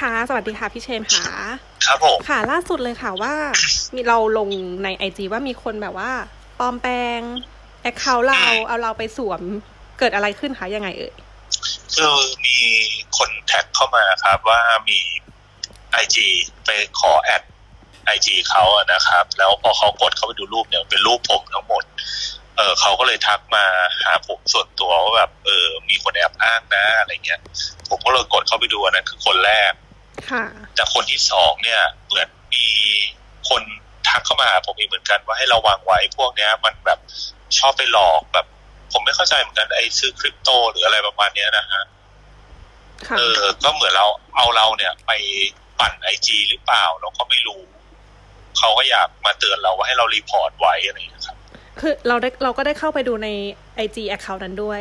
ค่ะ สวัสดีค่ะพี่เชนค่ะครับผมค่ะ ล่าสุดเลยค่ะว่า มีเราลงในไอจว่ามีคนแบบว่าปลอมแปลงแอคเคาท์เราเอาเราไปสวมเกิดอะไรขึ้นคะยังไงเอ่ยคือมีคนแท็กเข้ามาครับว่ามีไอจีไปขอแอดไอจีเขาอะนะครับ แล้วพอเขากดเข้าไปดูรูปเนี่ยเป็นรูปผมทั้งหมด เออเขาก็เลยทักมาหาผมส่วนตัวว่าแบบเออมีคนแอบอ้างนะอะไรเงี้ย ผมก็เลยกดเข้าไปดูอันนั้นคือคนแรกค่ะ แต่คนที่สองเนี่ยเหมือนมีคนทักเข้ามาหาผมอีกเหมือนกันว่าให้ระวังไว้พวกเนี้ย มันแบบชอบไปหลอกแบบ ผมไม่เข้าใจเหมือนกันไอ้ซื้อคริปโตหรืออะไรประมาณเนี้ยนะฮะค่ะเออ ก็เหมือนเราเอาเราเนี่ย ไปปั่นไอจีหรือเปล่าเราก็ไม่รู้ เขาก็อยากมาเตือนเราว่าให้เรารีพอร์ตไว้อะไรอย่างเงี้ยครับ คือเราได้เราก็ได้เข้าไปดูในไอจีแอคเคาท์นั้นด้วย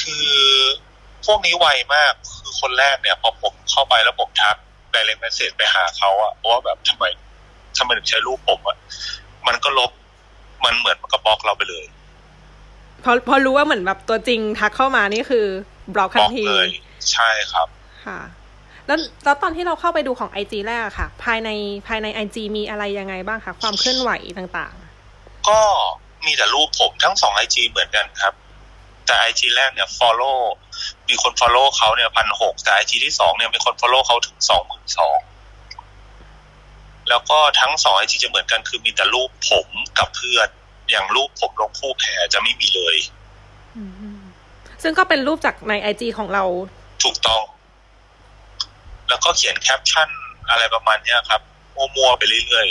คือพวกนี้ไวมาก คือคนแรกเนี่ยพอผมเข้าไปแล้วผมทัก direct message ไปหาเขาอะว่าแบบทำไมทำไมถึงใช้รูปผมอะมันก็ลบมันเหมือนมันก็บล็อกเราไปเลยพอพอรู้ว่าเหมือนแบบตัวจริงทักเข้ามานี่คือบล็อกบทันล็อกทีเลยใช่ครับค่ะ แล้วแล้วตอนที่เราเข้าไปดูของไอจีแรกอะค่ะ ภายในภายในไอจีมีอะไรยังไงบ้างคะความเคลื่อนไหวต่างก็มีแต่รูปผมทั้งสองไอจีเหมือนกันครับ แต่ไอจีแรกเนี่ย follow มีคน follow เขาเนี่ยพันหกแต่ไอจีที่สองเนี่ยมีคน follow เขาถึงสองหมื่นสองแล้วก็ทั้งสองไอจีจะเหมือนกันคือมีแต่รูปผมกับเพื่อนอย่างรูปผมลงคู่แพรจะไม่มีเลยๆอืมซึ่งก็เป็นรูปจากในไอจีของเรา ถูกต้อง แล้วก็เขียนแคปชั่นอะไรประมาณเนี้ยครับ มัวๆไปเรื่อย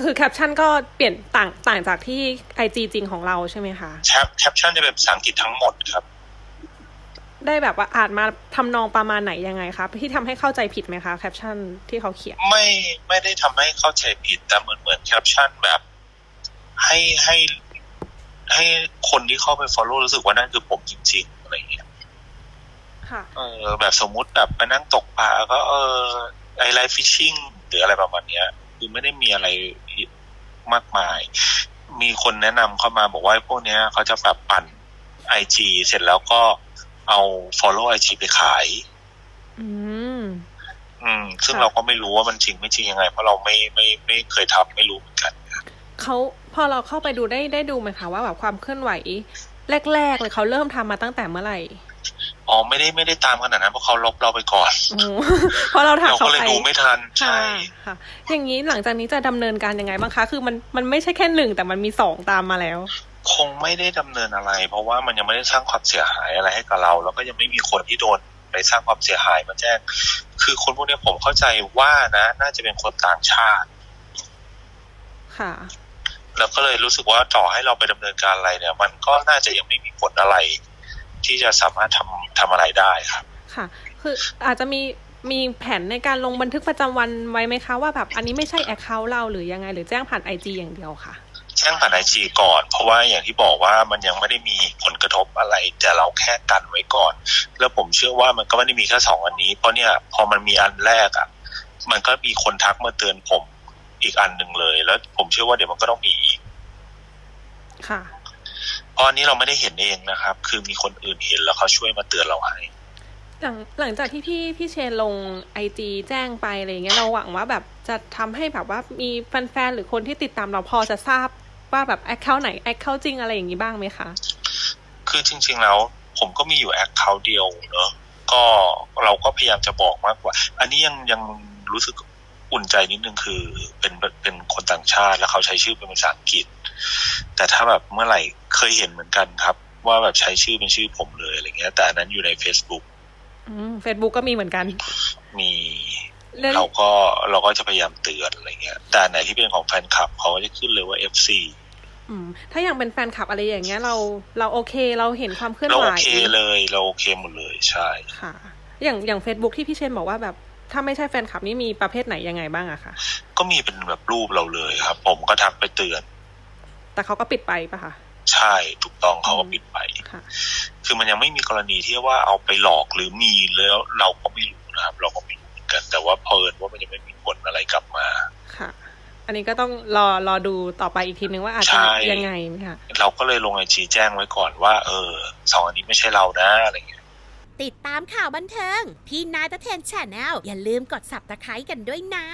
คือแคปชั่นก็เปลี่ยนต่างต่างจากที่ไอจีจริงของเราใช่ไหมคะๆแคปแคปชั่นจะเป็นภาษาอังกฤษทั้งหมดครับ ได้แบบว่าอ่านมาทำนองประมาณไหนยังไงคะที่ทำให้เข้าใจผิดไหมคะแคปชั่นที่เขาเขียนไม่ไม่ได้ทำให้เข้าใจผิดแต่เหมือนเหมือนแคปชั่นแบบ ให้ให้ให้คนที่เข้าไป follow รู้สึกว่านั่นคือผมจริงๆอะไรอย่างเงี้ยค่ะเออแบบสมมุติแบบมานั่งตกปลาก็เออไอไลฟ์ฟิชชิ่งหรืออะไรประมาณเนี้ย คือไม่ได้มีอะไรมากมาย มีคนแนะนำเข้ามาบอกว่าพวกเนี้ยเขาจะแบบปั่นไอจีเสร็จแล้วก็ เอา follow ไอจีไปขาย อืม อืม ซึ่งค่ะเราก็ไม่รู้ว่ามันจริงไม่จริงยังไง เพราะเราไม่ไม่ไม่เคยทำไม่รู้เหมือนกันเขาพอเราเข้าไปดูได้ได้ดูไหมคะว่าแบบความเคลื่อนไหว แรก ๆ เลยเขาเริ่มทำมาตั้งแต่เมื่อไหร่อ๋อไม่ได้ไม่ได้ตามขนาดนั้นเพราะเขาลบเราไปก่อนโอ้เพราะเราถามเราเขาก็เลยไปดูไม่ทันใช่ค่ะค่ะ อย่างนี้หลังจากนี้จะดำเนินการยังไงบ้างคะ คือมันมันไม่ใช่แค่หนึ่งแต่มันมีสองตามมาแล้ว คงไม่ได้ดำเนินอะไร เพราะว่ามันยังไม่ได้สร้างความเสียหายอะไรให้กับเรา แล้วก็ยังไม่มีคนที่โดนไปสร้างความเสียหายมาแจ้ง คือคนพวกเนี้ยผมเข้าใจว่านะ น่าจะเป็นคนต่างชาติ ค่ะ แล้วก็เลยรู้สึกว่าต่อให้เราไปดำเนินการอะไรเนี่ย มันก็น่าจะยังไม่มีผลอะไร ที่จะสามารถทำทำอะไรได้ครับ ค่ะ คืออาจจะมีมีแผนในการลงบันทึกประจำวันไว้ไหมคะว่าแบบอันนี้ไม่ใช่แอคเคาท์เราหรือยังไงหรือแจ้งผ่านไอจีอย่างเดียวค่ะแจ้งผ่านไอจีก่อน เพราะว่าอย่างที่บอกว่ามันยังไม่ได้มีผลกระทบอะไร แต่เราแค่กันไว้ก่อน แล้วผมเชื่อว่ามันก็ไม่ได้มีแค่สองอันนี้ เพราะเนี่ยพอมันมีอันแรกอะ มันก็มีคนทักมาเตือนผมอีกอันหนึ่งเลย แล้วผมเชื่อว่าเดี๋ยวมันก็ต้องมีอีก ค่ะเพราะอันนี้เราไม่ได้เห็นเองนะครับ คือมีคนอื่นเห็นแล้วเขาช่วยมาเตือนเราให้หลังหลังจากที่พี่พี่เชนลงไอจีแจ้งไปอะไรอย่างเงี้ยเราหวังว่าแบบจะทำให้แบบว่ามีแฟนๆหรือคนที่ติดตามเราพอจะทราบ ว่าแบบแอคเคาท์ไหนแอคเคาท์จริงอะไรอย่างงี้บ้างไหมคะ คือจริง ๆ แล้วผมก็มีอยู่แอคเคาท์เดียวเนอะก็เราก็พยายามจะบอกมากกว่า อันนี้ยังยังรู้สึกอุ่นใจนิดนึงคือเป็นเป็นคนต่างชาติแล้วเขาใช้ชื่อเป็นภาษาอังกฤษ แต่ถ้าแบบเมื่อไหร่เคยเห็นเหมือนกันครับ ว่าแบบใช้ชื่อเป็นชื่อผมเลยอะไรเงี้ย แต่อันนั้นอยู่ใน Facebook อืมเฟซบุ๊กก็มีเหมือนกัน มีเรื่องเราก็เราก็จะพยายามเตือนอะไรเงี้ย แต่อันไหนที่เป็นของแฟนคลับเขาก็จะขึ้นเลยว่า FC อืม ถ้าอย่างเป็นแฟนคลับอะไรอย่างเงี้ยเราเราโอเคเราเห็นความเคลื่อนเราไหวโอเคเลยเราโอเคหมดเลยใช่ค่ะ อย่างอย่างเฟซบุ๊กที่พี่เชนบอกว่าแบบถ้าไม่ใช่แฟนคลับนี่มีประเภทไหนยังไงบ้างอะคะก็มีเป็นแบบรูปเราเลยครับ ผมก็ทักไปเตือน แต่เขาก็ปิดไปปะคะใช่ถูกต้องเขาก็ปิดไปค่ะคือมันยังไม่มีกรณีที่ว่าเอาไปหลอกหรือมีแล้วเราก็ไม่ นนี้ก็ต้องรอรอดูต่อไปอีกทีนึงว่าอาจจะใช่ยังไงนะคะเราก็เลยลงไอจีแจ้งไว้ก่อนว่า เออสองอันนี้ไม่ใช่เรานะอะไรเงี้ยติดตามข่าวบันเทิง พี่นายตะเทนแชนแนลอย่าลืมกดสับตะไคร้กันด้วยนะ